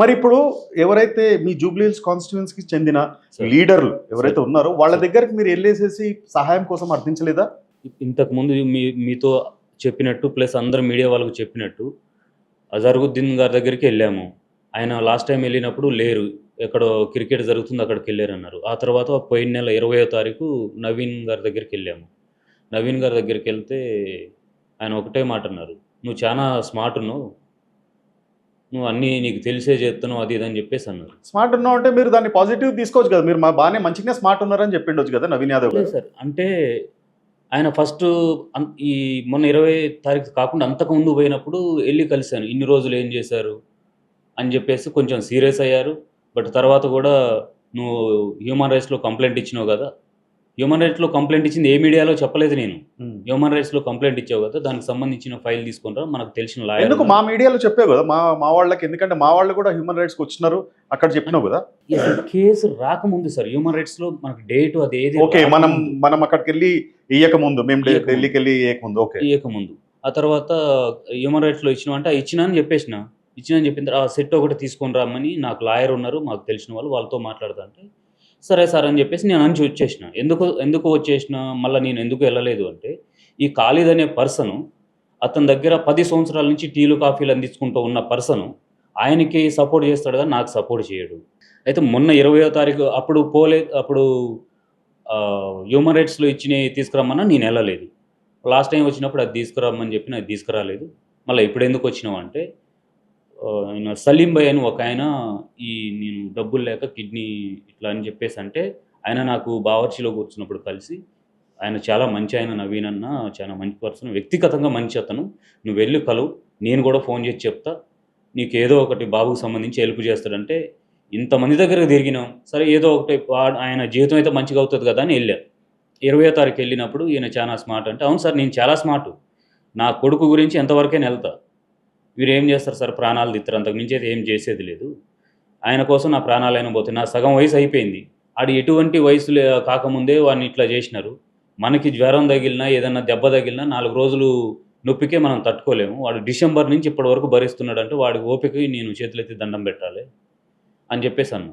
మరి ఇప్పుడు ఎవరైతే మీ జూబ్లీహిల్స్ కాన్స్టిట్యుయెన్సీ కి చెందిన. లీడర్లు ఎవరైతే ఉన్నారో వాళ్ళ దగ్గరికి మీరు వెళ్ళేసేసి సహాయం కోసం అర్థించలేదా? ఇంతకు ముందు మీ మీతో చెప్పినట్టు ప్లస్ అందరు మీడియా వాళ్ళకు చెప్పినట్టు అజరుద్దీన్ గారి దగ్గరికి వెళ్ళాము. ఆయన లాస్ట్ టైం వెళ్ళినప్పుడు లేరు. ఎక్కడో క్రికెట్ జరుగుతుంది అక్కడికి వెళ్ళారు అన్నారు ఆ తర్వాత పోయిన నెల ఇరవయో తారీఖు నవీన్ గారి దగ్గరికి వెళ్ళాము. నవీన్ గారి దగ్గరికి వెళ్తే ఆయన ఒకటే మాట అన్నారు. నువ్వు చాలా స్మార్ట్ ఉన్నావు. నువ్వు అన్నీ నీకు తెలిసే చేస్తున్నావు అది ఇది అని చెప్పేసి అన్నారు. స్మార్ట్ ఉన్నావు అంటే మీరు దాన్ని పాజిటివ్ తీసుకోవచ్చు కదా. మీరు మా బాగానే మంచిగానే స్మార్ట్ ఉన్నారని చెప్పిండొచ్చు కదా నవీన్ యాదవ్ లేదు సార్. అంటే ఆయన ఫస్ట్ ఈ మొన్న ఇరవై తారీఖు కాకుండా అంతకు ముందు పోయినప్పుడు వెళ్ళి కలిశాను. ఇన్ని రోజులు ఏం చేశారు అని చెప్పేసి కొంచెం సీరియస్ అయ్యారు. బట్ తర్వాత కూడా నువ్వు హ్యూమన్ రైట్స్లో కంప్లైంట్ ఇచ్చినావు కదా హ్యూమన్ రైట్స్లో కంప్లైంట్ ఇచ్చింది ఏ మీడియాలో చెప్పలేదు నేను. హ్యూమన్ రైట్స్లో కంప్లైంట్ ఇచ్చావు కదా దానికి సంబంధించిన ఫైల్ తీసుకుంటా మనకు తెలిసిన లాయర్ ఎందుకు? మా మీడియాలో చెప్పావు కదా మా మా వాళ్ళకి ఎందుకంటే మా వాళ్ళు కూడా హ్యూమన్ రైట్స్కి వచ్చినారు అక్కడ చెప్పినావు కదా. కేసు రాకముందు సార్ హ్యూమన్ రైట్స్లో మనకు డేట్ అది ఏది ఓకే మనం. మనం అక్కడికి వెళ్ళి ఇయ్యక ముందు మేము. ఢిల్లీకి వెళ్ళి ఇయ్యక ముందు ఓకే ఇవ్వకముందు ఆ తర్వాత హ్యూమన్ రైట్స్లో ఇచ్చిన అంటే ఇచ్చిన అని చెప్పేసిన. ఇచ్చిన అని చెప్పిన తర్వాత సెట్ ఒకటి తీసుకొని రమ్మని నాకు లాయర్ ఉన్నారు మాకు తెలిసిన వాళ్ళు వాళ్ళతో మాట్లాడుతా అంటే సరే సార్ అని చెప్పేసి నేను అంచి వచ్చేసిన ఎందుకు ఎందుకు వచ్చేసిన మళ్ళీ నేను ఎందుకు వెళ్ళలేదు అంటే ఈ ఖాళీద్ అనే పర్సను అతని దగ్గర పది సంవత్సరాల నుంచి టీలు కాఫీలు అందించుకుంటూ ఉన్న పర్సను ఆయనకి సపోర్ట్ చేస్తాడు కానీ నాకు సపోర్ట్ చేయడు. అయితే మొన్న ఇరవయో తారీఖు అప్పుడు పోలే అప్పుడు హ్యూమన్ రైట్స్లో ఇచ్చినవి తీసుకురమ్మన్నా నేను వెళ్ళలేదు. లాస్ట్ టైం వచ్చినప్పుడు అది తీసుకురమ్మని చెప్పి అది తీసుకురాలేదు. మళ్ళీ ఇప్పుడు ఎందుకు వచ్చినావు అంటే ఆయన సలీం భాయ్ అని ఒక ఆయన ఈ నేను డబ్బులు లేక కిడ్నీ ఇట్లా అని చెప్పేసి అంటే ఆయన నాకు బావర్చిలో కూర్చున్నప్పుడు కలిసి ఆయన చాలా మంచి ఆయన నవీన్ అన్న చాలా మంచి పర్సన్ వ్యక్తిగతంగా మంచి అతను. నువ్వు వెళ్ళి కలువు నేను కూడా ఫోన్ చేసి చెప్తా. నీకు ఏదో ఒకటి బాబుకు సంబంధించి హెల్ప్ చేస్తాడంటే ఇంతమంది దగ్గరకు తిరిగినాం. సరే ఏదో ఒకటి ఆయన జీవితం అయితే మంచిగా అవుతుంది కదా అని వెళ్ళా. ఇరవయో తారీఖు వెళ్ళినప్పుడు ఈయన చాలా స్మార్ట్ అంటే అవును సార్ నేను చాలా స్మార్ట్. నా కొడుకు గురించి ఎంతవరకైనా వెళ్తా. వీరు ఏం చేస్తారు సార్? ప్రాణాలు తిత్తారు. అంతకు మించి అయితే ఏం చేసేది లేదు. ఆయన కోసం నా ప్రాణాలైనా పోతుంది నా సగం వయసు అయిపోయింది. ఆడు ఎటువంటి వయసు కాకముందే వాడిని ఇట్లా చేసినారు. మనకి జ్వరం తగిలినా ఏదన్నా దెబ్బ తగిలినా నాలుగు రోజులు నొప్పికే మనం తట్టుకోలేము. వాడు డిసెంబర్ నుంచి ఇప్పటి వరకు భరిస్తున్నాడంటే వాడి ఓపిక నేను చేతులెత్తి దండం పెట్టాలి అని చెప్పేసి అన్నా.